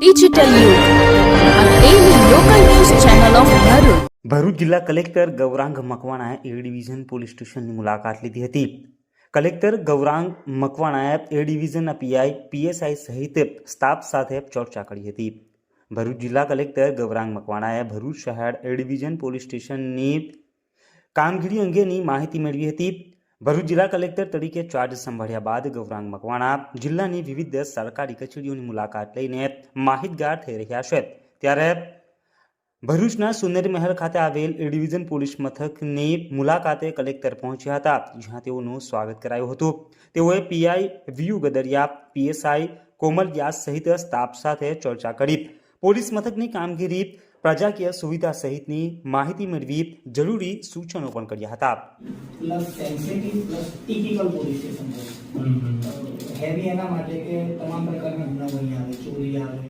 Digital Bharuch. Bharuch જિલ્લા collector Gaurang મકવાણાએ A division police સ્ટેશનની મુલાકાત લીધી હતી. કલેક્ટર ગૌરાંગ મકવાણાએ એ ડિવિઝનના પીઆઈ પીએસઆઈ સહિત સ્ટાફ સાથે ચર્ચા કરી હતી. ભરૂચ જિલ્લા કલેક્ટર ગૌરાંગ મકવાણાએ ભરૂચ શહેર એ ડિવિઝન પોલીસ સ્ટેશનની કામગીરી અંગેની માહિતી મેળવી હતી. ભરૂચ જિલ્લા કલેક્ટર તરીકે ચાર્જ સંભાળ્યા બાદ ગૌરાંગ મકવાણા જિલ્લાની વિવિધ સરકારી કચેરીઓની મુલાકાત લઈને માહિતગાર થઈ રહ્યા છે. ત્યારે ભરૂચના સુંદરી મહેલ ખાતે આવેલ એ ડિવિઝન પોલીસ મથકની મુલાકાતે કલેક્ટર પહોંચ્યા હતા, જ્યાં તેઓનું સ્વાગત કરાયું હતું. તેઓએ PI VU Gadariya PSI Komal Vyas સહિત સ્ટાફ સાથે ચર્ચા કરી. પોલીસ મથકની કામગીરી પ્રજાકીય સુવિધા સહિતની માહિતી મેળવી જરૂરી સૂચનો પણ કર્યા હતા. Plus sensitive plus typical police station heavy એના માટે કે તમામ પ્રકારના ગુનાઓ આવે ચોરી આવે.